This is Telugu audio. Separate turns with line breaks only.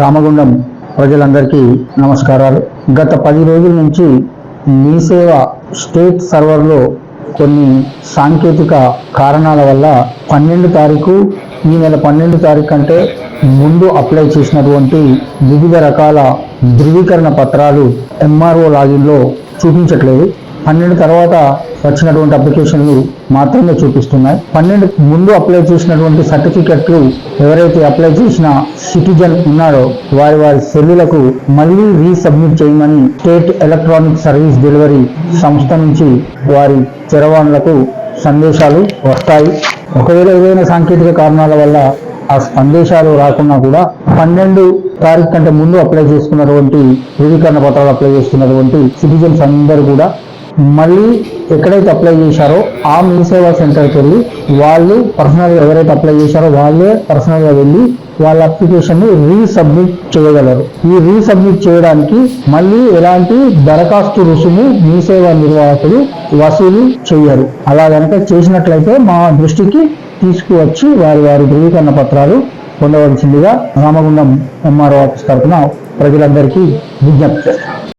రామగుండం ప్రజలందరికీ నమస్కారాలు. గత పది రోజుల నుంచి మీ సేవ స్టేట్ సర్వర్లో కొన్ని సాంకేతిక కారణాల వల్ల పన్నెండు తారీఖు ఈ నెల పన్నెండు తారీఖు కంటే ముందు అప్లై చేసినటువంటి వివిధ రకాల ధృవీకరణ పత్రాలు ఎంఆర్ఓ లాగిన్లో చూపించట్లేదు. పన్నెండు తర్వాత వచ్చినటువంటి అప్లికేషన్లు మాత్రమే చూపిస్తున్నాయి. పన్నెండు ముందు అప్లై చేసినటువంటి సర్టిఫికెట్లు ఎవరైతే అప్లై చేసిన సిటిజన్ ఉన్నారో వారి వారి సెల్లులకు మళ్ళీ రీసబ్మిట్ చేయమని స్టేట్ ఎలక్ట్రానిక్ సర్వీస్ డెలివరీ సంస్థ నుంచి వారి చరవాణులకు సందేశాలు వస్తాయి. ఒకవేళ ఏదైనా సాంకేతిక కారణాల వల్ల ఆ సందేశాలు రాకున్నా కూడా పన్నెండు తారీఖు కంటే ముందు అప్లై చేసుకున్నటువంటి ధృవీకరణ పత్రాలు అప్లై చేసుకున్నటువంటి సిటిజన్స్ అందరూ కూడా మళ్ళీ ఎక్కడైతే అప్లై చేశారో ఆ మీ సేవా సెంటర్కి వెళ్ళి వాళ్ళు పర్సనల్గా ఎవరైతే అప్లై చేశారో వాళ్ళే పర్సనల్గా వెళ్ళి వాళ్ళ అప్లికేషన్ని రీసబ్మిట్ చేయగలరు. ఈ రీసబ్మిట్ చేయడానికి మళ్ళీ ఎలాంటి దరఖాస్తు రుసుము మీ సేవా నిర్వాహకులు వసూలు చేయరు అలా కనుక చేసినట్లయితే మా దృష్టికి తీసుకువచ్చి వారి వారి ధృవీకరణ పత్రాలు పొందవలసిందిగా రామగుండం ఎంఆర్ఓ ఆఫీస్ తరఫున ప్రజలందరికీ విజ్ఞప్తి చేస్తాం